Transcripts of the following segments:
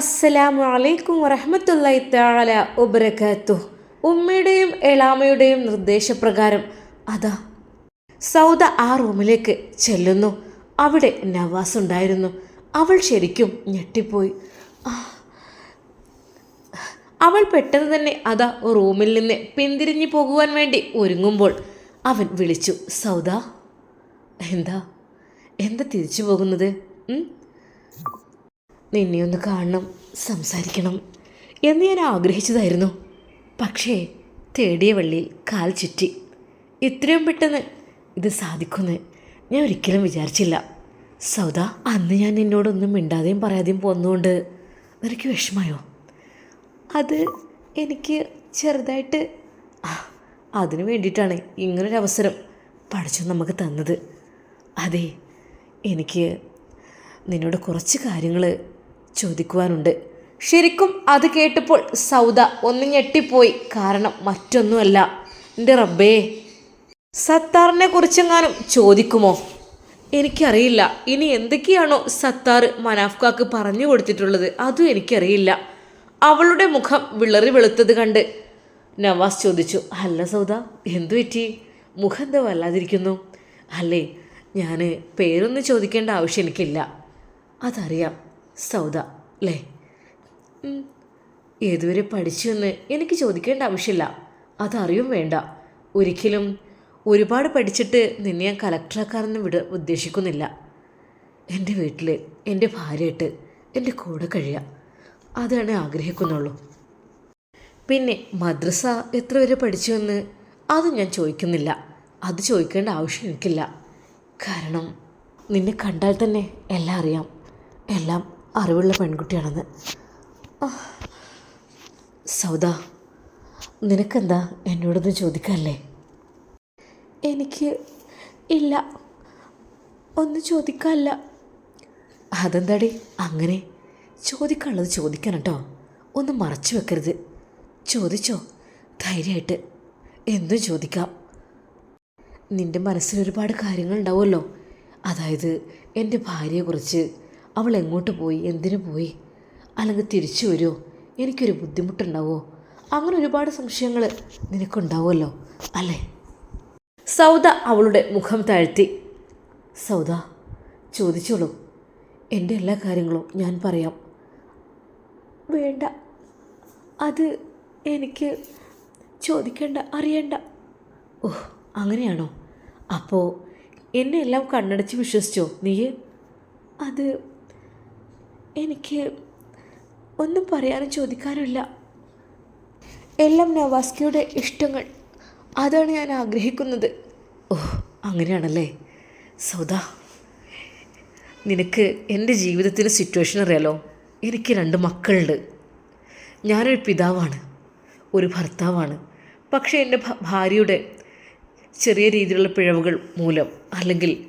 അസ്സലാമു അലൈക്കും വറഹമത്തല്ലായി താല ഉബരക്കാത്തു ഉമ്മയുടെയും എളാമയുടെയും നിർദ്ദേശപ്രകാരം അതാ സൗദ ആ റൂമിലേക്ക് ചെല്ലുന്നു. അവിടെ നവാസ് ഉണ്ടായിരുന്നു. അവൾ ശരിക്കും ഞെട്ടിപ്പോയി. അവൾ പെട്ടെന്ന് തന്നെ അതാ റൂമിൽ നിന്ന് പിന്തിരിഞ്ഞു പോകുവാൻ വേണ്ടി ഒരുങ്ങുമ്പോൾ അവൻ വിളിച്ചു സൗദ എന്താ? എന്താ തിരിച്ചു പോകുന്നത്? നിന്നെ ഒന്ന് കാണണം സംസാരിക്കണം എന്ന് ഞാൻ ആഗ്രഹിച്ചതായിരുന്നു. പക്ഷേ തേടിയ വള്ളിയിൽ കാൽ ചുറ്റി. ഇത്രയും പെട്ടെന്ന് ഇത് സാധിക്കുമെന്ന് ഞാൻ ഒരിക്കലും വിചാരിച്ചില്ല. സൗദ അന്ന് ഞാൻ നിന്നോടൊന്നും മിണ്ടാതെയും പറയാതെയും പോന്നുകൊണ്ട് നിനക്ക് വിഷമയോ അത് എനിക്ക് ചെറുതായിട്ട് അതിനു വേണ്ടിയിട്ടാണ് ഇങ്ങനൊരവസരം പഠിച്ചു നമുക്ക് തന്നത്. അതെ എനിക്ക് നിന്നോട് കുറച്ച് കാര്യങ്ങൾ ചോദിക്കുവാനുണ്ട്. ശരിക്കും അത് കേട്ടപ്പോൾ സൗദ ഒന്ന് ഞെട്ടിപ്പോയി. കാരണം മറ്റൊന്നുമല്ല. എന്റെ റബ്ബേ സത്താറിനെ കുറിച്ചെങ്ങാനും ചോദിക്കുമോ? എനിക്കറിയില്ല. ഇനി എന്തൊക്കെയാണോ സത്താർ മനാഫ്കാക്ക് പറഞ്ഞു കൊടുത്തിട്ടുള്ളത്? അതും എനിക്കറിയില്ല. അവളുടെ മുഖം വിളറി വെളുത്തത് കണ്ട് നവാസ് ചോദിച്ചു അല്ല സൗദ എന്തു പറ്റി? മുഖം എന്താ വല്ലാതിരിക്കുന്നു? അല്ലേ ഞാൻ പേരൊന്നും ചോദിക്കേണ്ട ആവശ്യം എനിക്കില്ല. അതറിയാം. സൗദ അല്ലേ ഏതുവരെ പഠിച്ചു എന്ന് എനിക്ക് ചോദിക്കേണ്ട ആവശ്യമില്ല. അതറിയും വേണ്ട. ഒരിക്കലും ഒരുപാട് പഠിച്ചിട്ട് നിന്നെ ഞാൻ കലക്ടറാക്കാരെന്ന് വിട ഉദ്ദേശിക്കുന്നില്ല. എന്റെ വീട്ടിൽ എന്റെ ഭാര്യയായിട്ട് എന്റെ കൂടെ കഴിയുക അതാണ് ആഗ്രഹിക്കുന്നുള്ളൂ. പിന്നെ മദ്രസ എത്ര വരെ പഠിച്ചു എന്ന് അത് ഞാൻ ചോദിക്കുന്നില്ല. അത് ചോദിക്കേണ്ട ആവശ്യം എനിക്കില്ല. കാരണം നിന്നെ കണ്ടാൽ തന്നെ എല്ലാം അറിയാം. എല്ലാം അറിവുള്ള പെൺകുട്ടിയാണെന്ന്. സൗദ നിനക്കെന്താ എന്നോടൊന്ന് ചോദിക്കാല്ലേ? എനിക്ക് ഇല്ല. ഒന്ന് ചോദിക്കാല്ല അതെന്താടി അങ്ങനെ? ചോദിക്കാനുള്ളത് ചോദിക്കണം കേട്ടോ. ഒന്നും മറച്ചു വെക്കരുത്. ചോദിച്ചോ? ധൈര്യമായിട്ട്. എന്തും ചോദിക്കാം. നിന്റെ മനസ്സിൽ ഒരുപാട് കാര്യങ്ങൾ ഉണ്ടാവുമല്ലോ അതായത് എന്റെ ഭാര്യയെക്കുറിച്ച് അവൾ എങ്ങോട്ട് പോയി? എന്തിനു പോയി? അല്ലെങ്കിൽ തിരിച്ചു വരുമോ എനിക്കൊരു ബുദ്ധിമുട്ടുണ്ടാവുമോ അങ്ങനെ ഒരുപാട് സംശയങ്ങൾ നിനക്കുണ്ടാവുമല്ലോ അല്ലേ? സൗദ അവളുടെ മുഖം താഴ്ത്തി. സൗദ ചോദിച്ചോളൂ. എന്റെ എല്ലാ കാര്യങ്ങളും ഞാൻ പറയാം. വേണ്ട. അത് എനിക്ക് ചോദിക്കേണ്ട അറിയണ്ട. ഓ അങ്ങനെയാണോ? അപ്പോൾ എന്നെ എല്ലാം കണ്ണടച്ച് വിശ്വസിച്ചോ നീ അത് എനിക്ക് ഒന്നും പറയാനും ചോദിക്കാനുമില്ല. എല്ലാം നവാസ്കിയുടെ ഇഷ്ടങ്ങൾ. അതാണ് ഞാൻ ആഗ്രഹിക്കുന്നത്. ഓ അങ്ങനെയാണല്ലേ? സൗദ നിനക്ക് എന്റെ ജീവിതത്തിന്റെ സിറ്റുവേഷൻ അറിയാലോ? എനിക്ക് രണ്ട് മക്കളുണ്ട്. ഞാനൊരു പിതാവാണ് ഒരു ഭർത്താവാണ്. പക്ഷേ എന്റെ ഭാര്യയുടെ ചെറിയ രീതിയിലുള്ള പിഴവുകൾ മൂലം അല്ലെങ്കിൽ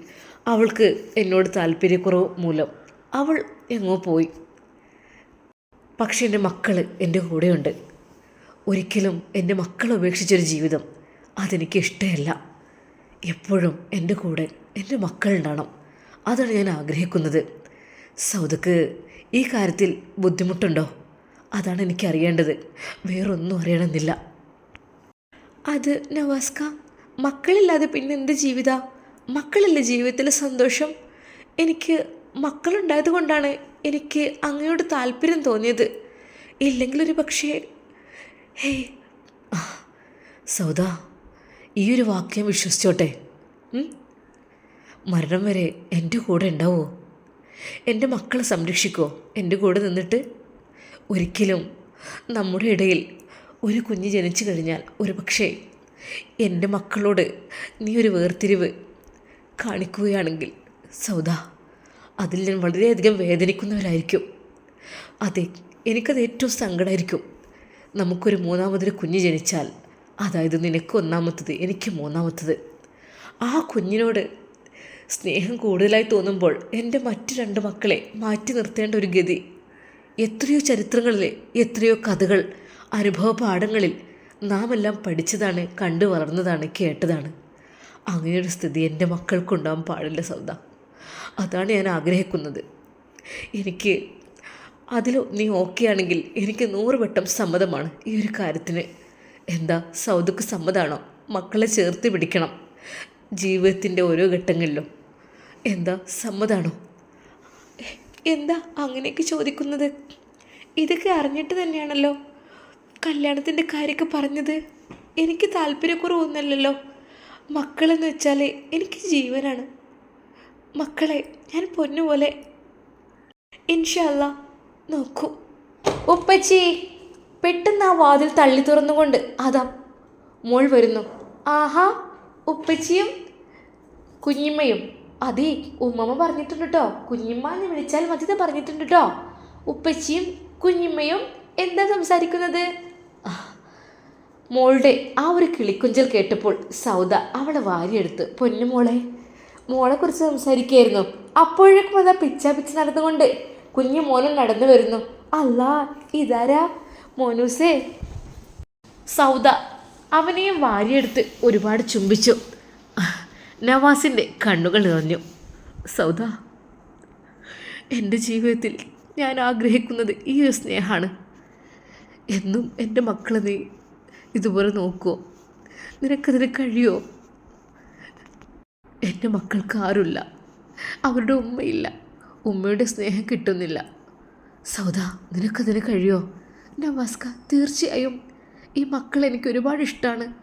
അവൾക്ക് എന്നോട് താല്പര്യക്കുറവ് മൂലം അവൾ എങ്ങോ പോയി. പക്ഷെ എന്റെ മക്കൾ എന്റെ കൂടെയുണ്ട്. ഒരിക്കലും എന്റെ മക്കളെ ഉപേക്ഷിച്ചൊരു ജീവിതം അതെനിക്ക് ഇഷ്ടമല്ല. എപ്പോഴും എന്റെ കൂടെ എന്റെ മക്കളുണ്ടാവണം അതാണ് ഞാൻ ആഗ്രഹിക്കുന്നത്. സൗദക്ക് ഈ കാര്യത്തിൽ ബുദ്ധിമുട്ടുണ്ടോ? അതാണ് എനിക്ക് അറിയേണ്ടത്. വേറൊന്നും അറിയണമെന്നില്ല. അത് നവാസ്ക മക്കളില്ലാതെ പിന്നെ എന്ത് ജീവിത? മക്കളല്ലേ ജീവിതത്തിലെ സന്തോഷം? എനിക്ക് മക്കളുണ്ടായത് കൊണ്ടാണ് എനിക്ക് അങ്ങയോട് താല്പര്യം തോന്നിയത്. ഇല്ലെങ്കിലൊരു പക്ഷേ ഹേ സൗദ ഈ ഒരു വാക്യം വിശ്വസിച്ചോട്ടെ. മരണം വരെ എന്റെ കൂടെ ഉണ്ടാവുമോ എന്റെ മക്കളെ സംരക്ഷിക്കുമോ എന്റെ കൂടെ നിന്നിട്ട്? ഒരിക്കലും നമ്മുടെ ഇടയിൽ ഒരു കുഞ്ഞ് ജനിച്ചു കഴിഞ്ഞാൽ ഒരു പക്ഷേ എന്റെ മക്കളോട് നീ ഒരു വേർതിരിവ് കാണിക്കുകയാണെങ്കിൽ സൗദ അതിൽ ഞാൻ വളരെയധികം വേദനിക്കുന്നവരായിരിക്കും. അതെ എനിക്കത് ഏറ്റവും സങ്കടമായിരിക്കും നമുക്കൊരു മൂന്നാമതൊരു കുഞ്ഞ് ജനിച്ചാൽ അതായത് നിനക്ക് ഒന്നാമത്തത് എനിക്ക് മൂന്നാമത്തത്. ആ കുഞ്ഞിനോട് സ്നേഹം കൂടുതലായി തോന്നുമ്പോൾ എന്റെ മറ്റു രണ്ട് മക്കളെ മാറ്റി നിർത്തേണ്ട ഒരു ഗതി. എത്രയോ ചരിത്രങ്ങളിലെ എത്രയോ കഥകൾ അനുഭവ പാഠങ്ങളിൽ നാം എല്ലാം പഠിച്ചതാണ് കണ്ടു വളർന്നതാണ് കേട്ടതാണ്. അങ്ങനെയൊരു സ്ഥിതി എന്റെ മക്കൾക്കുണ്ടാകാൻ പാടില്ല സൗദ. അതാണ് ഞാൻ ആഗ്രഹിക്കുന്നത്. എനിക്ക് അതിൽ നീ ഓക്കെ ആണെങ്കിൽ എനിക്ക് നൂറ് വട്ടം സമ്മതമാണ് ഈ ഒരു കാര്യത്തിന്. എന്താ സൗദക്ക് സമ്മതമാണോ മക്കളെ ചേർത്ത് പിടിക്കണം ജീവിതത്തിന്റെ ഓരോ ഘട്ടങ്ങളിലും. എന്താ സമ്മതമാണോ എന്താ അങ്ങനെയൊക്കെ ചോദിക്കുന്നത്? ഇതൊക്കെ അറിഞ്ഞിട്ട് തന്നെയാണല്ലോ കല്യാണത്തിന്റെ കാര്യമൊക്കെ പറഞ്ഞത്. എനിക്ക് താല്പര്യക്കുറവൊന്നുമല്ലല്ലോ. മക്കളെന്ന് വെച്ചാൽ എനിക്ക് ജീവനാണ്. മക്കളെ ഞാൻ പൊന്നുപോലെ ഇൻഷല്ല നോക്കൂ. ഉപ്പച്ചി പെട്ടെന്ന് ആ വാതിൽ തള്ളി തുറന്നുകൊണ്ട് അതാ മോൾ വരുന്നു. ആഹാ ഉപ്പച്ചിയും കുഞ്ഞിമ്മയും. അതെ ഉമ്മമ്മ പറഞ്ഞിട്ടുണ്ട് കേട്ടോ കുഞ്ഞിമ്മ എന്ന് വിളിച്ചാൽ മതി പറഞ്ഞിട്ടുണ്ട് കേട്ടോ ഉപ്പച്ചിയും കുഞ്ഞിമ്മയും എന്താ സംസാരിക്കുന്നത്? മോളുടെ ആ ഒരു കിളിക്കുഞ്ചൽ കേട്ടപ്പോൾ സൗദ അവളെ വാരിയെടുത്ത് പൊന്നുമോളെ മോളെക്കുറിച്ച് സംസാരിക്കുകയായിരുന്നു. അപ്പോഴേക്കും അതാ പിച്ച പിച്ച നടന്നുകൊണ്ട് കുഞ്ഞു മോനും നടന്നു വരുന്നു. അല്ല ഇതാരാ? മോനൂസേ. സൗദ അവനെയും വാരിയെടുത്ത് ഒരുപാട് ചുംബിച്ചു. നവാസിന്റെ കണ്ണുകൾ നിറഞ്ഞു. സൗദ എന്റെ ജീവിതത്തിൽ ഞാൻ ആഗ്രഹിക്കുന്നത് ഈ ഒരു സ്നേഹമാണ്. എന്നും എന്റെ മക്കളെ നീ ഇതുപോലെ നോക്കുമോ നിനക്കതിന് കഴിയുമോ എന്റെ മക്കൾക്ക് ആരുമില്ല. അവരുടെ ഉമ്മയില്ല. ഉമ്മയുടെ സ്നേഹം കിട്ടുന്നില്ല. സൗദ നിനക്കതിന് കഴിയോ? നവാസ്ക തീർച്ചയായും. ഈ മക്കൾ എനിക്ക് ഒരുപാട് ഇഷ്ടമാണ്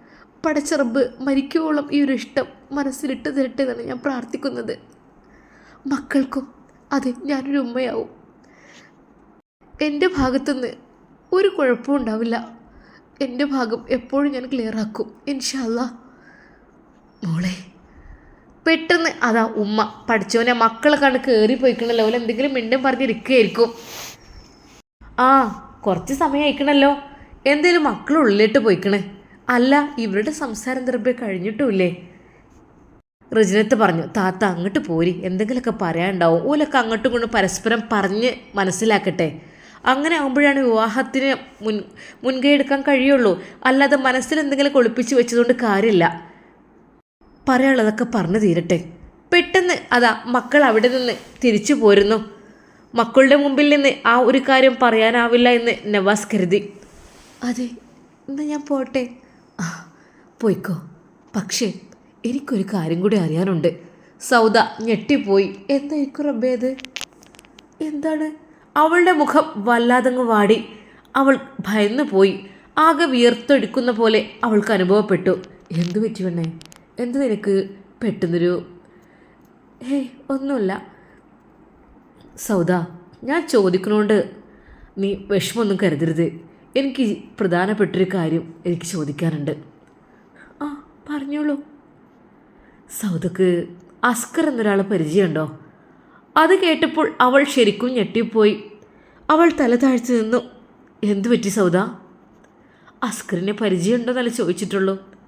പടച്ചറബ് മരിക്കുവോളം ഈ ഒരു ഇഷ്ടം മനസ്സിലിട്ട് തരട്ടെ എന്നാണ് ഞാൻ പ്രാർത്ഥിക്കുന്നത്. മക്കൾക്കും അതെ ഞാനൊരു ഉമ്മയാവും. എന്റെ ഭാഗത്തുനിന്ന് ഒരു കുഴപ്പവും ഉണ്ടാവില്ല. എന്റെ ഭാഗം എപ്പോഴും ഞാൻ ക്ലിയറാക്കും ഇൻഷല്ല മോളെ പെട്ടെന്ന് അതാ ഉമ്മ പഠിച്ചവനെ മക്കളെ കണ്ട് കയറി പോയിക്കണല്ലോ ഓല എന്തെങ്കിലും മിണ്ടും പറഞ്ഞിരിക്കുകയായിരിക്കും ആ കുറച്ച് സമയം അയക്കണല്ലോ എന്തേലും മക്കൾ ഉള്ളിലിട്ട് പോയിക്കണേ. അല്ല ഇവരുടെ സംസാരം തെറപ്പേ കഴിഞ്ഞിട്ടുമില്ലേ? റജിനത്ത് പറഞ്ഞു താത്ത അങ്ങോട്ട് പോരി. എന്തെങ്കിലുമൊക്കെ പറയാനുണ്ടാവും. ഓലൊക്കെ അങ്ങോട്ടും ഇങ്ങോട്ടും പരസ്പരം പറഞ്ഞ് മനസ്സിലാക്കട്ടെ. അങ്ങനെ ആകുമ്പോഴാണ് വിവാഹത്തിന് മുൻ മുൻകൈ എടുക്കാൻ കഴിയുള്ളൂ. അല്ലാതെ മനസ്സിൽ എന്തെങ്കിലും കൊളിപ്പിച്ച് വെച്ചതുകൊണ്ട് കാര്യമില്ല. പറയാനുള്ളതൊക്കെ പറഞ്ഞു തീരട്ടെ. പെട്ടെന്ന് അതാ മക്കൾ അവിടെ നിന്ന് തിരിച്ചു പോരുന്നു. മക്കളുടെ മുമ്പിൽ നിന്ന് ആ ഒരു കാര്യം പറയാനാവില്ല എന്ന് നവാസ് കരുതി. അതെ എന്നാ ഞാൻ പോട്ടെ. ആ പോയിക്കോ. പക്ഷേ എനിക്കൊരു കാര്യം കൂടി അറിയാനുണ്ട്. സൗദ ഞെട്ടിപ്പോയി. എന്തായിരിക്കും റബ്ബേ അത്? എന്താണ്? അവളുടെ മുഖം വല്ലാതങ്ങ് വാടി. അവൾ ഭയന്നു പോയി ആകെ വിയർത്തൊടുക്കുന്ന പോലെ അവൾക്ക് അനുഭവപ്പെട്ടു. എന്തു പറ്റി പെണ്ണേ? എന്ത് നിനക്ക് പെട്ടെന്നൊരു ഹേയ് ഒന്നുമില്ല. സൗദ ഞാൻ ചോദിക്കണോണ്ട് നീ വിഷമമൊന്നും കരുതരുത്. എനിക്ക് പ്രധാനപ്പെട്ടൊരു കാര്യം എനിക്ക് ചോദിക്കാനുണ്ട്. ആ പറഞ്ഞോളൂ. സൗദക്ക് അസ്കർ എന്നൊരാളെ പരിചയമുണ്ടോ? അത് കേട്ടപ്പോൾ അവൾ ശരിക്കും ഞെട്ടിപ്പോയി. അവൾ തല താഴ്ത്തി നിന്നു. എന്തു പറ്റി സൗദ? അസ്കറിനെ പരിചയമുണ്ടോന്നല്ല ചോദിച്ചിട്ടുള്ളൂ.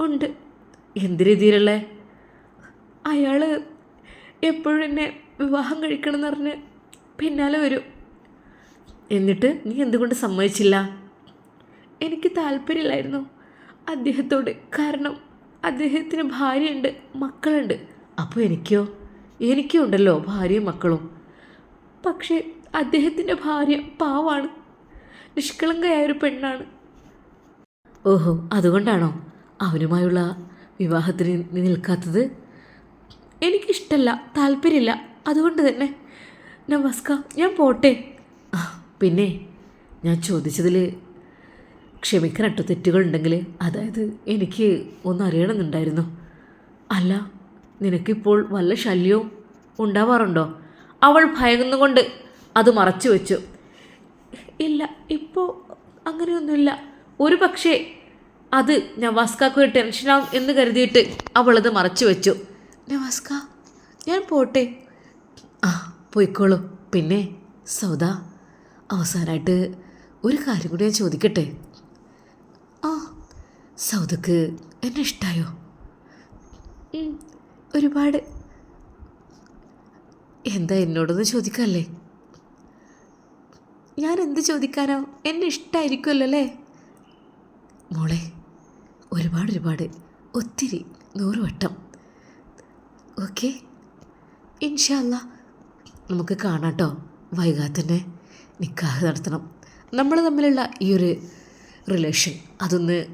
ഉണ്ട്. എന്ത് രീതിയിലുള്ള അയാൾ എപ്പോഴും എന്നെ വിവാഹം കഴിക്കണം എന്ന് പറഞ്ഞ് പിന്നാലെ വരും. എന്നിട്ട് നീ എന്തുകൊണ്ട് സമ്മതിച്ചില്ല? എനിക്ക് താല്പര്യമില്ലായിരുന്നു. അദ്ദേഹത്തോട് കാരണം അദ്ദേഹത്തിന് ഭാര്യയുണ്ട് മക്കളുണ്ട്. അപ്പോൾ എനിക്കോ? എനിക്കും ഉണ്ടല്ലോ ഭാര്യയും മക്കളും. പക്ഷേ അദ്ദേഹത്തിന്റെ ഭാര്യ പാവാണ്. നിഷ്കളങ്കയായ ഒരു പെണ്ണാണ്. ഓഹോ അതുകൊണ്ടാണോ? അവനുമായുള്ള വിവാഹത്തിന് നിൽക്കാത്തത് എനിക്കിഷ്ടല്ല താല്പര്യമില്ല. അതുകൊണ്ട് തന്നെ നമസ്ക ഞാൻ പോട്ടെ. പിന്നെ ഞാൻ ചോദിച്ചതിൽ ക്ഷമിക്കണം കേട്ടോ തെറ്റുകളുണ്ടെങ്കിൽ അതായത് എനിക്ക് ഒന്ന് അറിയണമെന്നുണ്ടായിരുന്നു. അല്ല നിനക്കിപ്പോൾ വല്ല ശല്യവും ഉണ്ടാവാറുണ്ടോ? അവൾ ഭയന്നുകൊണ്ട് അത് മറച്ചു വെച്ചു ഇല്ല ഇപ്പോൾ അങ്ങനെയൊന്നുമില്ല. ഒരു പക്ഷേ അത് നവാസ്കാക്ക് ഒരു ടെൻഷനാവും എന്ന് കരുതിയിട്ട് അവളത് മറച്ചു വെച്ചു. നവാസ്ക ഞാൻ പോട്ടെ. ആ പോയിക്കോളൂ. പിന്നെ സൗദ അവസാനമായിട്ട് ഒരു കാര്യം കൂടി ഞാൻ ചോദിക്കട്ടെ? ആ. സൗദക്ക് എന്നെ ഇഷ്ടമായോ ഒരുപാട്. എന്താ എന്നോടൊന്ന് ചോദിക്കല്ലേ? ഞാൻ എന്ത് ചോദിക്കാനോ? എന്നെ ഇഷ്ടമായിരിക്കുമല്ലോ അല്ലേ? മോളെ ഒരുപാട് ഒരുപാട് ഒത്തിരി നൂറ് വട്ടം. ഓക്കെ? ഇൻഷല്ല നമുക്ക് കാണാട്ടോ വൈകാതെ തന്നെ നിക്കാഹ് നടത്തണം. നമ്മൾ തമ്മിലുള്ള ഈ ഒരു റിലേഷൻ അതൊന്ന്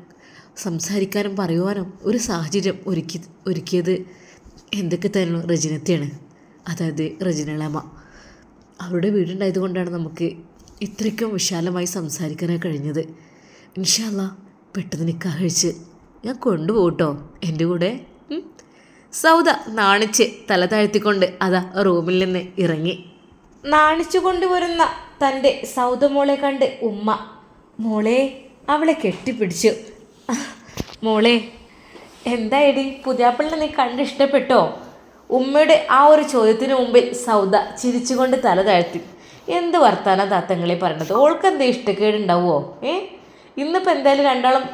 സംസാരിക്കാനും പറയുവാനും ഒരു സാഹചര്യം ഒരുക്കി ഒരുക്കിയത് എന്തൊക്കെ തന്നെ റജിനത്തെയാണ് അതായത് റജിനളമ്മ അവരുടെ വീടുണ്ടായത് കൊണ്ടാണ് നമുക്ക് ഇത്രയ്ക്കും വിശാലമായി സംസാരിക്കാനായി കഴിഞ്ഞത്. ഇൻഷാല്ല പെട്ടെന്ന് നിക്കാഹ് കഴിച്ച് ഞാൻ കൊണ്ടുപോകട്ടോ എന്റെ കൂടെ. സൗദ നാണിച്ച് തല താഴ്ത്തിക്കൊണ്ട് അതാ റൂമിൽ നിന്ന് ഇറങ്ങി. നാണിച്ചു കൊണ്ടുവരുന്ന തന്റെ സൗദ മോളെ കണ്ട് ഉമ്മ മോളെ അവളെ കെട്ടിപ്പിടിച്ചു. മോളെ എന്തായടി പുതിയാപ്പിളിനെ നീ കണ്ട് ഇഷ്ടപ്പെട്ടോ? ഉമ്മയുടെ ആ ഒരു ചോദ്യത്തിന് മുമ്പിൽ സൗദ ചിരിച്ചുകൊണ്ട് തല താഴ്ത്തി. എന്ത് വർത്താന താത്തങ്ങളെ പറയണത്? ഓൾക്ക് എന്താ ഇഷ്ടക്കേടുണ്ടാവുമോ ഏ ഇന്നിപ്പോൾ എന്തായാലും രണ്ടാളും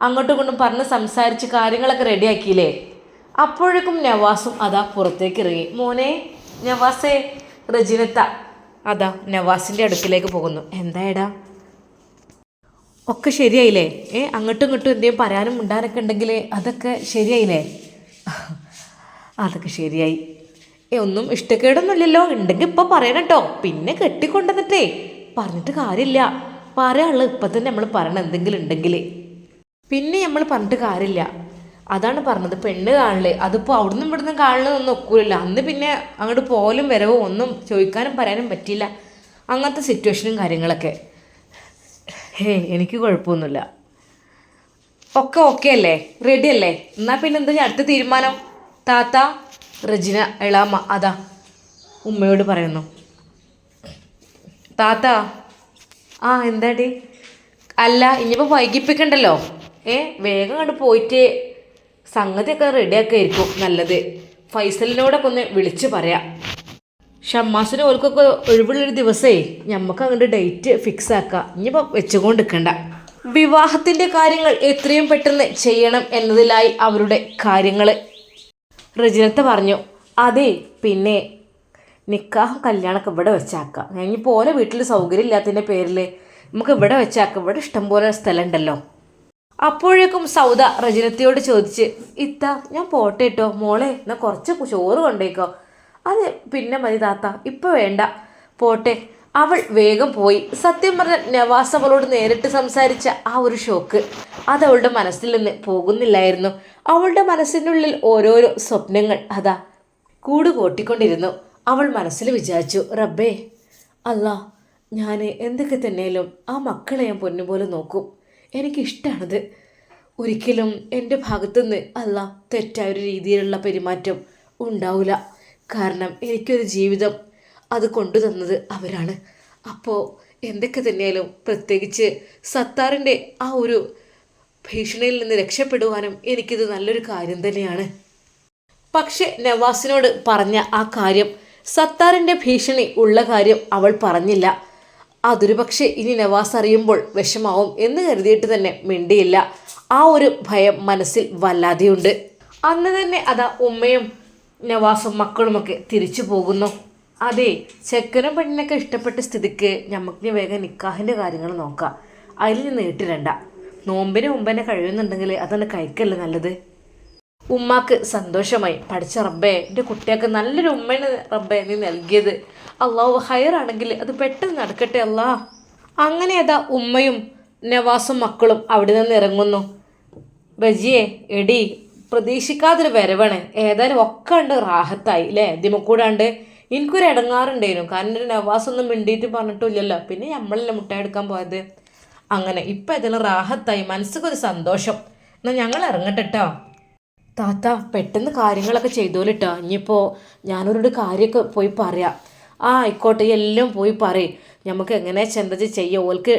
അങ്ങോട്ടും ഇങ്ങോട്ടും പറഞ്ഞ് സംസാരിച്ച് കാര്യങ്ങളൊക്കെ റെഡിയാക്കിയില്ലേ? അപ്പോഴേക്കും നവാസും അതാ പുറത്തേക്ക് ഇറങ്ങി. മോനെ നവാസേ റജിനത്ത. അതാ നവാസിന്റെ അടുക്കിലേക്ക് പോകുന്നു. എന്തായടാ? ഒക്കെ ശരിയായില്ലേ? ഏ അങ്ങോട്ടും ഇങ്ങോട്ടും എന്തെങ്കിലും പറയാനും ഉണ്ടാനൊക്കെ ഉണ്ടെങ്കിൽ അതൊക്കെ ശരിയായില്ലേ? അതൊക്കെ ശരിയായി. ഏ ഒന്നും ഇഷ്ടക്കേടൊന്നുമില്ലല്ലോ. ഉണ്ടെങ്കിൽ ഇപ്പം പറയണം കേട്ടോ പിന്നെ കെട്ടിക്കൊണ്ടുവന്നിട്ടേ. പറഞ്ഞിട്ട് കാര്യമില്ല. പറയാനുള്ളത് ഇപ്പം തന്നെ നമ്മൾ പറയണം. എന്തെങ്കിലും ഉണ്ടെങ്കിൽ പിന്നെ നമ്മൾ പറഞ്ഞിട്ട് കാര്യമില്ല. അതാണ് പറഞ്ഞത്. പെണ്ണ് കാണൽ. അതിപ്പോൾ അവിടുന്ന് ഇവിടുന്ന് കാണലൊന്നും ഒക്കൂലല്ല. അന്ന് പിന്നെ അങ്ങോട്ട് പോലും വരവോ ഒന്നും ചോദിക്കാനും പറയാനും പറ്റിയില്ല. അങ്ങനത്തെ സിറ്റുവേഷനും കാര്യങ്ങളൊക്കെ. ഹേ എനിക്ക് കുഴപ്പമൊന്നുമില്ല. ഒക്കെ ഓക്കെ അല്ലേ? റെഡി അല്ലേ? എന്നാൽ പിന്നെ എന്താ അടുത്ത തീരുമാനം? താത്ത റജിന എളാമ അതാ. ഉമ്മയോട് പറയുന്നു. താത്ത. ആ എന്താടി? അല്ല ഇനിയിപ്പോൾ വൈകിപ്പിക്കണ്ടല്ലോ? ഏ വേഗം കണ്ട് പോയിട്ട് സംഗതിയൊക്കെ റെഡിയാക്കായിരിക്കും നല്ലത്. ഫൈസലിനോടൊക്കെ ഒന്ന് വിളിച്ച് പറയാം. ഷമ്മാസിന് ഓൽക്കൊക്കെ ഒഴിവുള്ളൊരു ദിവസേ ഞമ്മക്ക് അങ്ങോട്ട് ഡേറ്റ് ഫിക്സ് ആക്കാം ഇനിയിപ്പോൾ വെച്ചുകൊണ്ട് നിൽക്കണ്ട വിവാഹത്തിന്റെ കാര്യങ്ങൾ എത്രയും പെട്ടെന്ന് ചെയ്യണം എന്നതിലായി അവരുടെ കാര്യങ്ങൾ റജിനത്ത് പറഞ്ഞു അതെ പിന്നെ നിക്കാഹും കല്യാണമൊക്കെ ഇവിടെ വെച്ചാക്കാം. ഇനി പോലെ വീട്ടിൽ സൗകര്യം ഇല്ലാത്തതിന്റെ പേരിൽ നമുക്ക് ഇവിടെ വെച്ചാക്കാം. ഇവിടെ ഇഷ്ടംപോലെ സ്ഥലം ഉണ്ടല്ലോ. അപ്പോഴേക്കും സൗദ റജിനത്തിയോട് ചോദിച്ച് ഇത്ത ഞാൻ പോട്ടെ കേട്ടോ മോളെ എന്നാൽ കുറച്ച് ചോറ് കൊണ്ടേക്കോ. അത് പിന്നെ മതി താത്ത ഇപ്പം വേണ്ട. പോട്ടെ. അവൾ വേഗം പോയി. സത്യം പറഞ്ഞ നവാസ് അവളോട് നേരിട്ട് സംസാരിച്ച ആ ഒരു ഷോക്ക് അത് അവളുടെ മനസ്സിൽ നിന്ന് പോകുന്നില്ലായിരുന്നു. അവളുടെ മനസ്സിനുള്ളിൽ ഓരോരോ സ്വപ്നങ്ങൾ അതാ കൂട് കൂട്ടിക്കൊണ്ടിരുന്നു. അവൾ മനസ്സിൽ വിചാരിച്ചു റബ്ബേ അല്ല ഞാൻ എന്തൊക്കെ തന്നെയാലും ആ മക്കളെ ഞാൻ പൊന്നുപോലെ നോക്കും. എനിക്കിഷ്ടമാണത് ഒരിക്കലും എന്റെ ഭാഗത്തുനിന്ന് അല്ല തെറ്റായ ഒരു രീതിയിലുള്ള പെരുമാറ്റം ഉണ്ടാവില്ല കാരണം എനിക്കൊരു ജീവിതം അത് കൊണ്ടു തന്നത് അവരാണ്. അപ്പോൾ എന്തൊക്കെ തന്നെയാലും പ്രത്യേകിച്ച് സത്താറിന്റെ ആ ഒരു ഭീഷണിയിൽ നിന്ന് രക്ഷപ്പെടുവാനും എനിക്കിത് നല്ലൊരു കാര്യം തന്നെയാണ്. പക്ഷെ നവാസിനോട് പറഞ്ഞ ആ കാര്യം സത്താറിന്റെ ഭീഷണി ഉള്ള കാര്യം അവൾ പറഞ്ഞില്ല. അതൊരു പക്ഷേ ഇനി നവാസ് അറിയുമ്പോൾ വിഷമാവും എന്ന് കരുതിയിട്ട് തന്നെ മിണ്ടിയില്ല. ആ ഒരു ഭയം മനസ്സിൽ വല്ലാതെയുണ്ട്. അന്ന് തന്നെ അതാ ഉമ്മയും നവാസും മക്കളുമൊക്കെ തിരിച്ചു പോകുന്നു. അതെ ചെക്കനും പെണ്ണിനൊക്കെ ഇഷ്ടപ്പെട്ട സ്ഥിതിക്ക് നമുക്ക് വേഗം നിക്കാഹിന്റെ കാര്യങ്ങൾ നോക്കാം. അതിൽ നിന്ന് നീട്ടിരണ്ട. നോമ്പിന് മുമ്പ് തന്നെ കഴിയുന്നുണ്ടെങ്കിൽ അതാണ് കഴിക്കല്ലേ നല്ലത്? ഉമ്മാക്ക് സന്തോഷമായി. പഠിച്ച റബ്ബേ എന്റെ കുട്ടിയൊക്കെ നല്ലൊരു ഉമ്മേനെ റബ്ബേ നീ നൽകിയത്. അള്ളാഹു ഹയറാണെങ്കിൽ അത് പെട്ടെന്ന് നടക്കട്ടെ അല്ലാ. അങ്ങനെ അതാ ഉമ്മയും നവാസും മക്കളും അവിടെ നിന്ന് ഇറങ്ങുന്നു. ബജിയെ എടി പ്രതീക്ഷിക്കാതൊരു വരവാണ്. ഏതായാലും ഒക്കെ ഉണ്ട് റാഹത്തായി അല്ലേ ദിമക്കൂടാണ്ട് എനിക്കൊരു ഇടങ്ങാറുണ്ടായിരുന്നു. കാരണം ഒരു നവാസൊന്നും മിണ്ടിയിട്ട് പറഞ്ഞിട്ടില്ലല്ലോ. പിന്നെ നമ്മളല്ലേ മുട്ടായി എടുക്കാൻ പോയത്? അങ്ങനെ ഇപ്പം ഏതായാലും റാഹത്തായി. മനസ്സിക്കൊരു സന്തോഷം. എന്നാൽ ഞങ്ങൾ ഇറങ്ങട്ടെ കേട്ടോ താത്ത പെട്ടെന്ന് കാര്യങ്ങളൊക്കെ ചെയ്തോലിട്ടോ ഇനിയിപ്പോൾ ഞാനൊരു കാര്യമൊക്കെ പോയി പറയാം. ആ ആയിക്കോട്ടെ എല്ലാം പോയി പറയും. നമുക്ക് എങ്ങനെ ചെന്തത് ചെയ്യുക ഓൾക്ക്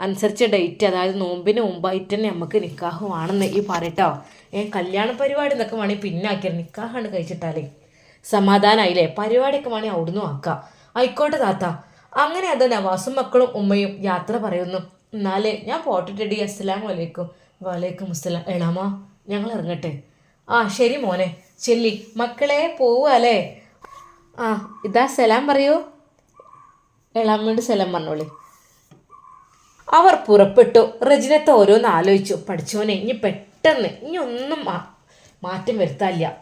അനുസരിച്ച ഡേറ്റ് അതായത് നോമ്പിന് മുമ്പായിട്ട് തന്നെ നമുക്ക് നിക്കാഹുവാണെന്ന് ഈ പറയട്ടോ ഏ കല്യാണ പരിപാടി എന്നൊക്കെ വേണമെങ്കിൽ പിന്നെ ആക്കിയാൽ നിക്കാഹാണ് കഴിച്ചിട്ടാലേ. സമാധാനമായില്ലേ പരിപാടിയൊക്കെ വേണമെങ്കിൽ അവിടുന്ന് ആക്കാം. ആയിക്കോട്ടെ താത്ത. അങ്ങനെ അത് നവാസും മക്കളും ഉമ്മയും യാത്ര പറയുന്നു. എന്നാലേ ഞാൻ പോട്ടിട്ടടി അസ്സലാം വലൈക്കും വലൈക്കും അസ്സലാം. എളാമ ഞങ്ങൾ ഇറങ്ങട്ടെ. ആ ശരി മോനെ. ചെല്ലി. മക്കളെ പോവുക അല്ലേ? ആ ഇതാ സലാം പറയൂ. എളാമ്മയോട് സലാം പറഞ്ഞോളി. അവർ പുറപ്പെട്ടു. റജിനത്ത് ഓരോന്ന് ആലോചിച്ചു. പഠിച്ചോനെ ഇനി പെട്ടെന്ന് ഇനി ഒന്നും മാറ്റം വരുത്താനില്ല.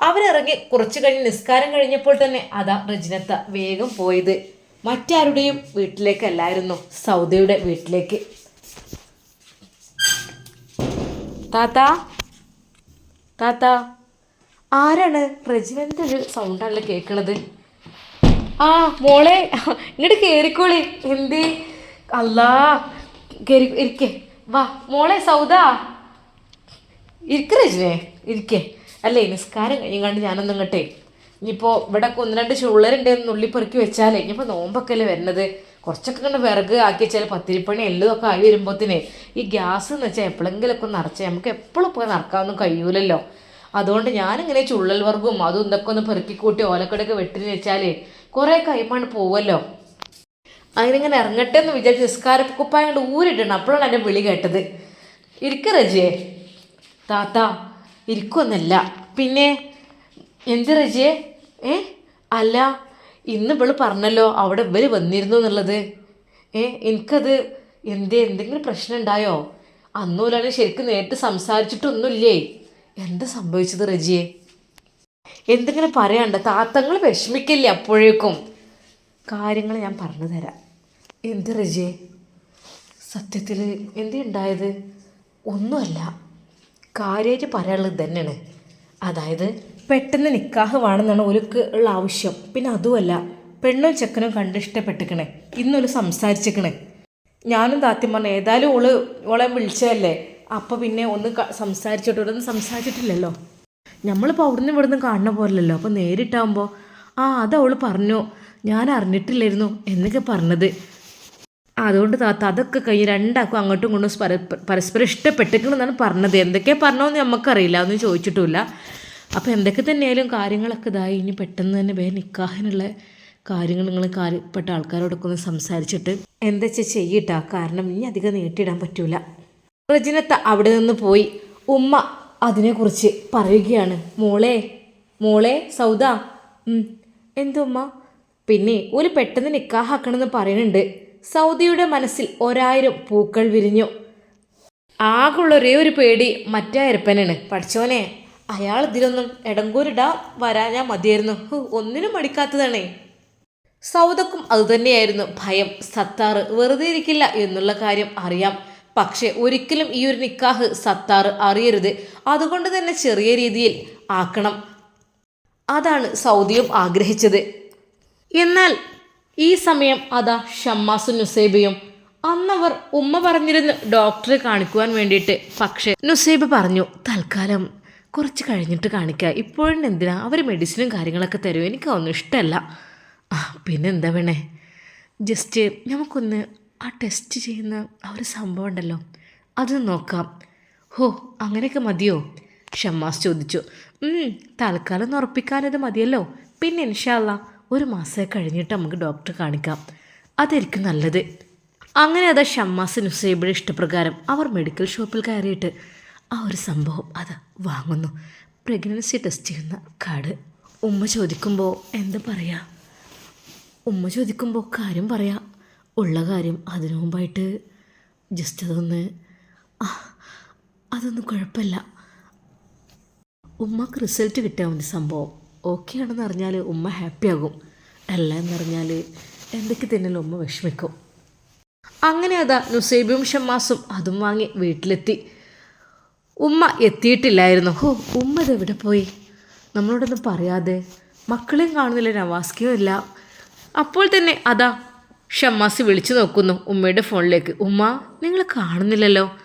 അവരിറങ്ങി കുറച്ചു കഴിഞ്ഞ് നിസ്കാരം കഴിഞ്ഞപ്പോൾ തന്നെ അതാ റജിനത്ത വേഗം പോയത്. മറ്റാരുടെയും വീട്ടിലേക്കല്ലായിരുന്നു. സൗദയുടെ വീട്ടിലേക്ക്. താത്ത താത്ത. ആരാണ് റെജിനന്റെ ഒരു സൗണ്ടാണല്ലോ കേൾക്കണത് ആ മോളെ ഇങ്ങോട്ട് കയറിക്കോളി എന്ത്? അല്ലാ കയറി ഇരിക്കേ. വാ മോളെ സൗദ. ഇരിക്ക രജനെ ഇരിക്കേ. അല്ലേ നിസ്കാരം കഴിഞ്ഞാണ്ട് ഞാനൊന്നും ഇങ്ങോട്ടേ. ഇനിയിപ്പോൾ ഇവിടെ ഒന്ന് രണ്ട് ചുള്ളരുണ്ട് നുള്ളിപ്പെറുക്കി വെച്ചാലേ ഇനിയിപ്പോൾ നോമ്പൊക്കെ അല്ലേ വരുന്നത്. കുറച്ചൊക്കെ ഇങ്ങനെ വിറക് ആക്കി വെച്ചാൽ പത്തിരിപ്പണി എല്ലതൊക്കെ ആയി വരുമ്പോഴത്തേനെ ഈ ഗ്യാസ് എന്ന് വെച്ചാൽ എപ്പോഴെങ്കിലൊക്കെ ഒന്ന് നിറച്ചാൽ നമുക്ക് എപ്പോഴും പോയി നിറക്കാനൊന്നും കഴിയൂലല്ലോ. അതുകൊണ്ട് ഞാനിങ്ങനെ ചുള്ളൽ വർഗവും അതും ഇതൊക്കെ ഒന്ന് പെറുക്കി കൂട്ടി ഓലക്കടയൊക്കെ വെട്ടിന് വെച്ചാലേ കുറേ കൈമാണ് പോവല്ലോ. അതിനിങ്ങനെ ഇറങ്ങട്ടെ എന്ന് വിചാരിച്ച് നിസ്കാര കുപ്പായം കൊണ്ട് ഊരിട്ടണം അപ്പോഴാണ് എന്റെ വിളി കേട്ടത്. ഇരിക്ക റജിയെ. താത്ത ഇരിക്കൊന്നല്ല. പിന്നെ എന്ത് റജിയെ? ഏ? അല്ല ഇന്ന് ഇവൾ പറഞ്ഞല്ലോ അവിടെ ഇവർ വന്നിരുന്നു എന്നുള്ളത്. ഏ എനിക്കത് എന്തേ എന്തെങ്കിലും പ്രശ്നം ഉണ്ടായോ? അന്നൂലാണ് ശരിക്കും നേരിട്ട് സംസാരിച്ചിട്ടൊന്നുമില്ലേ? എന്താ സംഭവിച്ചത് റജിയെ? എന്തെങ്കിലും പറയണ്ട താത്തങ്ങൾ വിഷമിക്കില്ലേ അപ്പോഴേക്കും? കാര്യങ്ങൾ ഞാൻ പറഞ്ഞു തരാം. എന്ത് റജിയെ? സത്യത്തിൽ എന്തേ ഉണ്ടായത്? ഒന്നുമല്ല. കാര്യമായിട്ട് പറയാനുള്ളത് തന്നെയാണ് അതായത് പെട്ടെന്ന് നിക്കാഹ് വേണമെന്നാണ് ഒരുക്ക് ഉള്ള ആവശ്യം. പിന്നെ അതുമല്ല പെണ്ണും ചെക്കനും കണ്ട് ഇഷ്ടപ്പെട്ടിക്കണേ ഇന്നൊരു സംസാരിച്ചിക്കണേ ഞാനും താത്യം പറഞ്ഞു ഏതായാലും ഓൾ ഓളെ വിളിച്ചതല്ലേ? അപ്പോൾ പിന്നെ ഒന്ന് സംസാരിച്ചിട്ട്. ഇവിടെ സംസാരിച്ചിട്ടില്ലല്ലോ. നമ്മളിപ്പോൾ അവിടുന്ന് ഇവിടുന്ന് കാണുന്ന പോലല്ലോ അപ്പോൾ നേരിട്ടാകുമ്പോൾ ആ അത് അവൾ പറഞ്ഞു. ഞാൻ അറിഞ്ഞിട്ടില്ലായിരുന്നു എന്നൊക്കെ പറഞ്ഞത്. അതുകൊണ്ട് താത്ത അതൊക്കെ കഴിഞ്ഞ് രണ്ടാക്കും അങ്ങോട്ടും ഇങ്ങോട്ടും പര പരസ്പരം ഇഷ്ടപ്പെട്ടിട്ടുണ്ടെന്നാണ് പറഞ്ഞത്. എന്തൊക്കെയാണ് പറഞ്ഞോന്ന് നമുക്കറിയില്ല ഒന്നും ചോദിച്ചിട്ടില്ല അപ്പോൾ എന്തൊക്കെ തന്നെയായാലും കാര്യങ്ങളൊക്കെ ഇതായി. ഇനി പെട്ടെന്ന് തന്നെ വേറെ നിൽക്കാനുള്ള കാര്യങ്ങൾ നിങ്ങൾ കാര്യപ്പെട്ട ആൾക്കാരോടൊക്കെ ഒന്ന് സംസാരിച്ചിട്ട്. എന്താ വെച്ചാൽ ചെയ്യട്ടാ? കാരണം ഇനി അധികം നീട്ടിയിടാൻ പറ്റൂല. റജിനത്ത അവിടെ നിന്ന് പോയി. ഉമ്മ അതിനെക്കുറിച്ച് പറയുകയാണ്. മോളെ മോളെ സൗദ. എന്തുമ്മ പിന്നെ ഒരു പെട്ടെന്ന് നിക്കാഹാക്കണമെന്ന് പറയുന്നുണ്ട്. സൗദിയുടെ മനസ്സിൽ ഒരായിരം പൂക്കൾ വിരിഞ്ഞു. ആകുള്ള ഒരേ ഒരു പേടി മറ്റേ അരപ്പനാണ് പഠിച്ചോനെ അയാൾ ഇതിലൊന്നും ഇടങ്കൂരിടാ വരാനാ മതിയായിരുന്നു. ഒന്നിനും മടിക്കാത്തതാണേ. സൗദക്കും അതുതന്നെയായിരുന്നു ഭയം. സത്താറ് വെറുതെ ഇരിക്കില്ല എന്നുള്ള കാര്യം അറിയാം. പക്ഷെ ഒരിക്കലും ഈ ഒരു നിക്കാഹ് സത്താറ് അറിയരുത്. അതുകൊണ്ട് തന്നെ ചെറിയ രീതിയിൽ ആക്കണം. അതാണ് സൗദിയും ആഗ്രഹിച്ചത്. എന്നാൽ ഈ സമയം അതാ ഷമ്മാസും നുസൈബയും. അന്നവർ ഉമ്മ പറഞ്ഞിരുന്നു ഡോക്ടറെ കാണിക്കുവാൻ വേണ്ടിയിട്ട്. പക്ഷേ നുസൈബ പറഞ്ഞു തൽക്കാലം കുറച്ച് കഴിഞ്ഞിട്ട് കാണിക്കുക ഇപ്പോഴും എന്തിനാ? അവർ മെഡിസിനും കാര്യങ്ങളൊക്കെ തരും. എനിക്കതൊന്നും ഇഷ്ടമല്ല പിന്നെന്താ വേണേ? ജസ്റ്റ് നമുക്കൊന്ന് ആ ടെസ്റ്റ് ചെയ്യുന്ന ആ ഒരു സംഭവം ഉണ്ടല്ലോ. അത് നോക്കാം. ഹോ അങ്ങനെയൊക്കെ മതിയോ? ഷമ്മാസ് ചോദിച്ചു. "ഉം, തൽക്കാലം ഒന്ന് ഉറപ്പിക്കാനത് മതിയല്ലോ. പിന്നെ ഇൻഷാല്ല ഒരു മാസം കഴിഞ്ഞിട്ട് നമുക്ക് ഡോക്ടറെ കാണിക്കാം. അതായിരിക്കും നല്ലത്. അങ്ങനെ അതാ ഷമ്മാസ് നുസൈബിയുടെ ഇഷ്ടപ്രകാരം അവർ മെഡിക്കൽ ഷോപ്പിൽ കയറിയിട്ട് ആ ഒരു സംഭവം അത് വാങ്ങുന്നു. പ്രഗ്നൻസി ടെസ്റ്റ് ചെയ്യുന്ന കാർഡ്. ഉമ്മ ചോദിക്കുമ്പോൾ എന്താ പറയുക ഉമ്മ ചോദിക്കുമ്പോൾ കാര്യം പറയാം. ഉള്ള കാര്യം അതിനു മുമ്പായിട്ട് ജസ്റ്റ് അതൊന്ന് അതൊന്നും കുഴപ്പമില്ല. ഉമ്മക്ക് റിസൾട്ട് കിട്ടിയാൽ മതി സംഭവം. ഓക്കെ ആണെന്ന് അറിഞ്ഞാൽ ഉമ്മ ഹാപ്പി ആകും. അല്ല എന്നറിഞ്ഞാൽ എന്തൊക്കെ തന്നെയല്ലോ ഉമ്മ വിഷമിക്കും. അങ്ങനെ അതാ നുസൈബും ഷമ്മാസും അതും വാങ്ങി വീട്ടിലെത്തി. ഉമ്മ എത്തിയിട്ടില്ലായിരുന്നു. ഹോ ഉമ്മ ഇതെവിടെ പോയി? നമ്മളോടൊന്നും പറയാതെ. മക്കളെയും കാണുന്നില്ല നവാസ്കയും ഇല്ല. അപ്പോൾ തന്നെ അതാ ഷമ്മാസ് വിളിച്ചു നോക്കുന്നു ഉമ്മയുടെ ഫോണിലേക്ക്. ഉമ്മ നിങ്ങൾ കാണുന്നില്ലല്ലോ.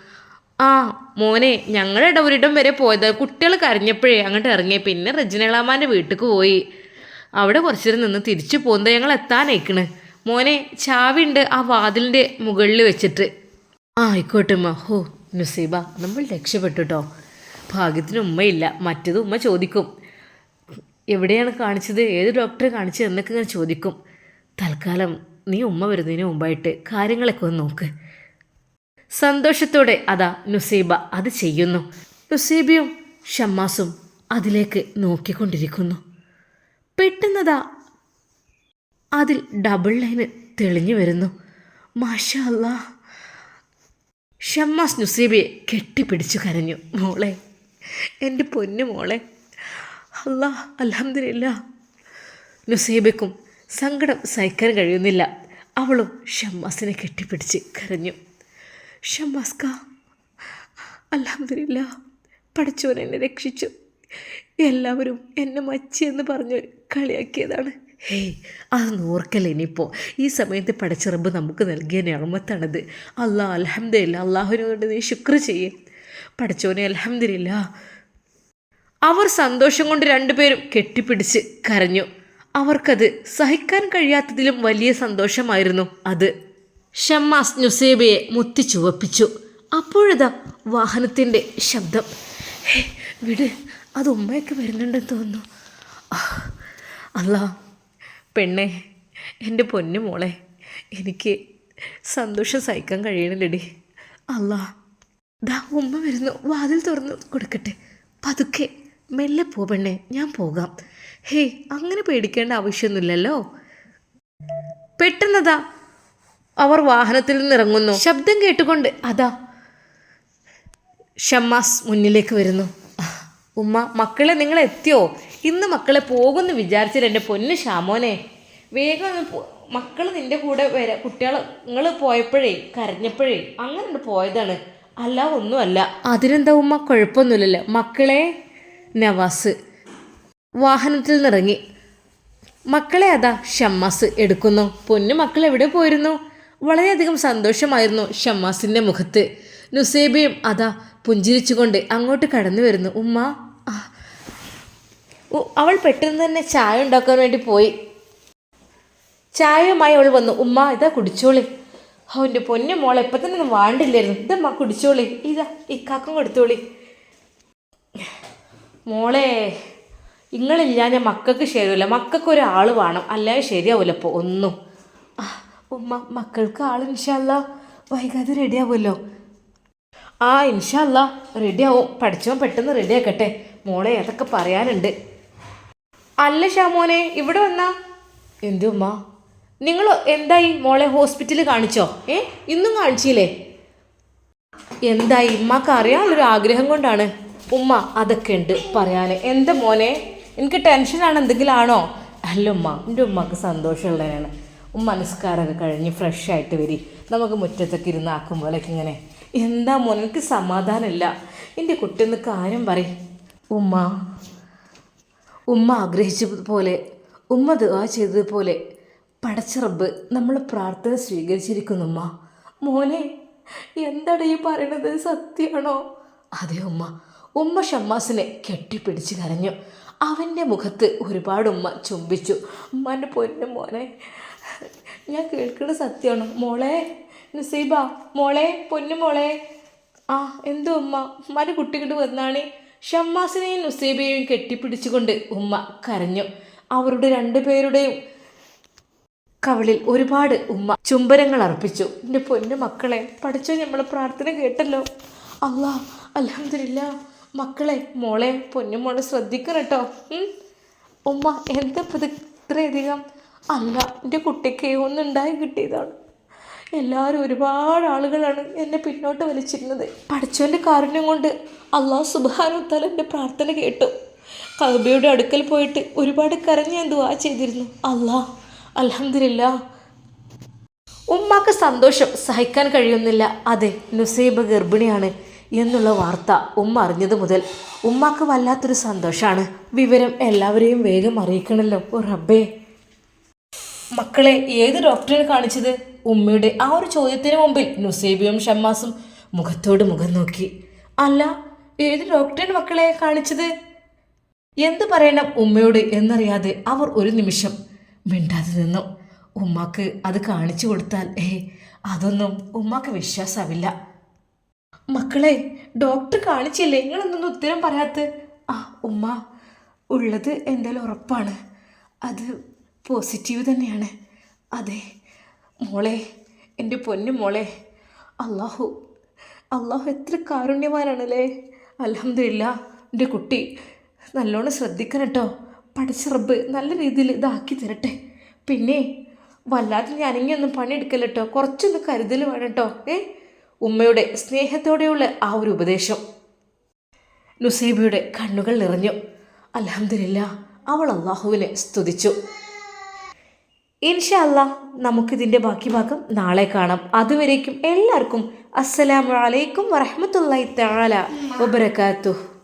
ആ മോനെ ഞങ്ങളുടെ ഒരിടം വരെ പോയത് കുട്ടികൾ കരഞ്ഞപ്പോഴേ അങ്ങോട്ട് ഇറങ്ങി പിന്നെ റജിനളാമാന്റെ വീട്ടിലേക്ക് പോയി. അവിടെ കുറച്ചു നേരം നിന്ന് തിരിച്ചു പോകുന്നത് ഞങ്ങൾ എത്താനേക്കണ് മോനെ ചാവിണ്ട് ആ വാതിലിന്റെ മുകളിൽ വെച്ചിട്ട്. ആ ആയിക്കോട്ടെ ഉമ്മ. ഹോ നുസീബ നമ്മൾ രക്ഷപ്പെട്ടു കേട്ടോ ഭാഗ്യത്തിന് ഉമ്മയില്ല. മറ്റത് ഉമ്മ ചോദിക്കും. എവിടെയാണ് കാണിച്ചത്? ഏത് ഡോക്ടറെ കാണിച്ചത് എന്നൊക്കെ ഇങ്ങനെ ചോദിക്കും. തൽക്കാലം നീ ഉമ്മ വരുന്നതിന് മുമ്പായിട്ട് കാര്യങ്ങളൊക്കെ ഒന്ന് നോക്ക്. സന്തോഷത്തോടെ അതാ നുസീബ അത് ചെയ്യുന്നു. നുസീബയും ഷമ്മാസും അതിലേക്ക് നോക്കിക്കൊണ്ടിരിക്കുന്നു. പെട്ടെന്നതാ അതിൽ ഡബിൾ ലൈന് തെളിഞ്ഞു വരുന്നു. മാഷാ അല്ലാ ഷമ്മാസ് നുസീബയെ കെട്ടിപ്പിടിച്ചു കരഞ്ഞു. മോളെ എന്റെ പൊന്നു മോളെ. അല്ലാ അലഹമില്ല നുസീബയ്ക്കും സങ്കടം സഹിക്കാൻ കഴിയുന്നില്ല. അവളും ഷമ്മാസിനെ കെട്ടിപ്പിടിച്ച് കരഞ്ഞു. ഷമ്മാസ്ക അലഹമില്ല പഠിച്ചവൻ എന്നെ രക്ഷിച്ചു. എല്ലാവരും എന്നെ മച്ചി എന്ന് പറഞ്ഞ് കളിയാക്കിയതാണ്. ഹേയ് അതൊന്നും ഓർക്കല്ല ഇനിയിപ്പോൾ ഈ സമയത്ത് പടച്ചിറമ്പ് നമുക്ക് നൽകിയ ഞാമത്താണത്. അള്ളാഹ് അലഹമില്ല അള്ളാഹുവിനോട് നീ ശുക്ർ ചെയ്യേ. പഠിച്ചോനെ അലഹമില്ല അവർ സന്തോഷം കൊണ്ട് രണ്ടുപേരും കെട്ടിപ്പിടിച്ച് കരഞ്ഞു. അവർക്കത് സഹിക്കാൻ കഴിയാത്തതിലും വലിയ സന്തോഷമായിരുന്നു അത്. ഷമ്മാസ് നുസേബയെ മുത്തി ചുവപ്പിച്ചു അപ്പോഴതാ വാഹനത്തിന്റെ ശബ്ദം. ഹേ വിട് അത് ഉമ്മയൊക്കെ വരുന്നുണ്ടെന്ന് തോന്നുന്നു. അല്ല അല്ലാ പെണ്ണെ എന്റെ പൊന്നു മോളെ എനിക്ക് സന്തോഷം സഹിക്കാൻ കഴിയണില്ലടി. അല്ല ദാ ഉമ്മ വരുന്നു വാതിൽ തുറന്നു കൊടുക്കട്ടെ. പതുക്കെ മെല്ലെ പോ പെണ്ണെ ഞാൻ പോകാം. ഹേയ് അങ്ങനെ പേടിക്കേണ്ട ആവശ്യമൊന്നുമില്ലല്ലോ. പെട്ടെന്നതാ അവർ വാഹനത്തിൽ നിന്ന് ഇറങ്ങുന്നു. ശബ്ദം കേട്ടുകൊണ്ട് അതാ ഷമ്മാസ് മുന്നിലേക്ക് വരുന്നു. ഉമ്മ മക്കളെ നിങ്ങൾ എത്തിയോ? ഇന്ന് മക്കളെ പോകുമെന്ന് വിചാരിച്ചില്ല എന്റെ പൊന്ന് ഷാമോനെ. വേഗം മക്കൾ നിന്റെ കൂടെ വരെ കുട്ടികൾ നിങ്ങൾ പോയപ്പോഴേ കരഞ്ഞപ്പോഴേ അങ്ങനെ പോയതാണ്. അല്ല ഒന്നുമല്ല. അതിനെന്താ ഉമ്മ കുഴപ്പമൊന്നുമില്ലല്ലോ. മക്കളെ നവാസ് വാഹനത്തിൽ നിറങ്ങി മക്കളെ അതാ ഷമ്മാസ് എടുക്കുന്നു. പൊന്നു മക്കൾ എവിടെ പോയിരുന്നു? വളരെയധികം സന്തോഷമായിരുന്നു ഷമ്മാസിന്റെ മുഖത്ത്. നുസേബയും അതാ പുഞ്ചിരിച്ചുകൊണ്ട് അങ്ങോട്ട് കടന്നു വരുന്നു. ഉമ്മ. അവൾ പെട്ടെന്ന് തന്നെ ചായ ഉണ്ടാക്കാൻ വേണ്ടി പോയി. ചായയുമായി അവൾ വന്നു. ഉമ്മ ഇതാ കുടിച്ചോളി. അവന്റെ പൊന്നു മോൾ ഇപ്പം തന്നെ ഒന്നും വാണ്ടില്ലായിരുന്നു. ഇതമ്മ കുടിച്ചോളി. ഇതാ ഇക്കാക്കും കൊടുത്തോളി. മോളെ ഇങ്ങളില്ലാഞ്ഞ മക്കൾക്ക് ശരിയല്ല മക്കൾക്ക് ഒരാൾ വേണം. അല്ലാതെ ശരിയാവില്ല ഇപ്പോൾ ഒന്നും. ഉമ്മ മക്കൾക്ക് ആൾ ഇൻഷല്ല വൈകാതെ റെഡിയാവുമല്ലോ. ആ ഇൻഷല്ല റെഡിയാവും. പഠിച്ചവൻ പെട്ടെന്ന് റെഡിയാക്കട്ടെ. മോളെ അതൊക്കെ പറയാനുണ്ട്. അല്ല ഷാമോനെ ഇവിടെ വന്നാ? എന്തുമ്മ നിങ്ങൾ എന്തായി മോളെ ഹോസ്പിറ്റലിൽ കാണിച്ചോ? ഏ ഇന്നും കാണിച്ചില്ലേ? എന്തായി? ഉമ്മക്ക് അറിയാനുള്ളൊരു ആഗ്രഹം കൊണ്ടാണ്. ഉമ്മ അതൊക്കെ ഉണ്ട് പറയാൻ എന്താ മോനെ? എനിക്ക് ടെൻഷനാണ് എന്തെങ്കിലും ആണോ? അല്ല ഉമ്മ എന്റെ ഉമ്മക്ക് സന്തോഷമുള്ളതിനാണ് ഉമ്മ നമസ്കാരമൊക്കെ കഴിഞ്ഞ് ഫ്രഷ് ആയിട്ട് വരി. നമുക്ക് മുറ്റത്തൊക്കെ ഇരുന്ന് ആക്കുമ്പോഴേക്ക് ഇങ്ങനെ. എന്താ മോൻ എനിക്ക് സമാധാനമില്ല. എന്റെ കുട്ടി ഒന്ന് കാര്യം പറയും. ഉമ്മ ഉമ്മ ആഗ്രഹിച്ചതുപോലെ ഉമ്മ ദുവാ ചെയ്തതുപോലെ പടച്ചിറബ് നമ്മൾ പ്രാർത്ഥന സ്വീകരിച്ചിരിക്കുന്നു ഉമ്മ. മോനെ എന്താണ് ഈ പറയണത്? സത്യമാണോ അതെ ഉമ്മ. ഉമ്മ ഷമ്മാസിനെ കെട്ടിപ്പിടിച്ച് കരഞ്ഞു. അവന്റെ മുഖത്ത് ഒരുപാട് ഉമ്മ ചുംബിച്ചു. ഉമ്മാന്റെ പൊന്നു മോനെ ഞാൻ കേൾക്കുന്നത് സത്യമാണ് മോളെ നസീബ മോളെ പൊന്നു മോളെ. ആ എന്തോ ഉമ്മ? ഉമ്മാന്റെ കുട്ടിക്കിട്ട് വന്നാണ്. ഷമ്മാസിനെയും നുസീബയെയും കെട്ടിപ്പിടിച്ചുകൊണ്ട് ഉമ്മ കരഞ്ഞു. അവരുടെ രണ്ടുപേരുടെയും കവളിൽ ഒരുപാട് ഉമ്മ ചുംബരങ്ങൾ അർപ്പിച്ചു. എന്റെ പൊന്നു മക്കളെ പഠിച്ചോ നമ്മൾ പ്രാർത്ഥന കേട്ടല്ലോ. അള്ളാ അലഹമില്ല മക്കളെ മോളെ പൊന്നും മോളെ ശ്രദ്ധിക്കണം കേട്ടോ ഉമ്മ എന്താ ഇത്രയധികം അല്ല എന്റെ കുട്ടിക്ക് ഒന്നുണ്ടായി കിട്ടിയതാണ്. എല്ലാവരും ഒരുപാട് ആളുകളാണ് എന്നെ പിന്നോട്ട് വലിച്ചിരുന്നത്. പഠിച്ചവന്റെ കാരുണ്യം കൊണ്ട് അള്ളാഹു സുബാനുത്താൽ എന്റെ പ്രാർത്ഥന കേട്ടു. കബയുടെ അടുക്കൽ പോയിട്ട് ഒരുപാട് കരഞ്ഞ് ഞാൻ ദുവാ ചെയ്തിരുന്നു. അല്ലാ അലഹമില്ല ഉമ്മാക്ക് സന്തോഷം സഹിക്കാൻ കഴിയുന്നില്ല. അതെ നുസൈബ ഗർഭിണിയാണ്. എന്നുള്ള വാർത്ത ഉമ്മ അറിഞ്ഞത് മുതൽ ഉമ്മാക്ക് വല്ലാത്തൊരു സന്തോഷമാണ് വിവരം എല്ലാവരെയും വേഗം അറിയിക്കണമല്ലോ ഓ റബ്ബേ. മക്കളെ ഏത് ഡോക്ടറെ കാണിച്ചത്? ഉമ്മയുടെ ആ ഒരു ചോദ്യത്തിന് മുമ്പിൽ നുസൈബിയും ഷമ്മാസും മുഖത്തോട് മുഖം നോക്കി. അല്ല ഏത് ഡോക്ടറെ മക്കളെ കാണിച്ചത്? എന്ത് പറയണം ഉമ്മയോട് എന്നറിയാതെ അവർ ഒരു നിമിഷം മിണ്ടാതെ നിന്നു. ഉമ്മാക്ക് അത് കാണിച്ചു കൊടുത്താൽ ഏ അതൊന്നും ഉമ്മാക്ക് വിശ്വാസമാവില്ല. മക്കളെ ഡോക്ടർ കാണിച്ചില്ലേ? നിങ്ങളൊന്നും ഉത്തരം പറയാത്ത ആ ഉമ്മ ഉള്ളത് എന്തായാലും ഉറപ്പാണ്. അത് പോസിറ്റീവ് തന്നെയാണ്. അതെ മോളെ എന്റെ പൊന്നു മോളെ. അള്ളാഹു അള്ളാഹു എത്ര കാരുണ്യവാനാണല്ലേ? അലഹമില്ല എന്റെ കുട്ടി നല്ലോണം ശ്രദ്ധിക്കണം കേട്ടോ. പഠിച്ചറബ് നല്ല രീതിയിൽ ഇതാക്കി തരട്ടെ. പിന്നെ വല്ലാതെ ഞാനിങ്ങൊന്നും പണിയെടുക്കല്ലോ കേട്ടോ. കുറച്ചൊന്ന് കരുതൽ വേണം കേട്ടോ. ഏ? ഉമ്മയുടെ സ്നേഹത്തോടെയുള്ള ആ ഒരു ഉപദേശം. നുസൈബയുടെ കണ്ണുകൾ നിറഞ്ഞു. അലഹമില്ല അവൾ അള്ളാഹുവിനെ സ്തുതിച്ചു. ഇൻഷാ അല്ലാ നമുക്കിതിന്റെ ബാക്കി ഭാഗം നാളെ കാണാം. അതുവരേക്കും എല്ലാവർക്കും അസ്സലാമു അലൈക്കും വറഹ്മത്തുള്ളാഹി തആല വബറകാതുഹു.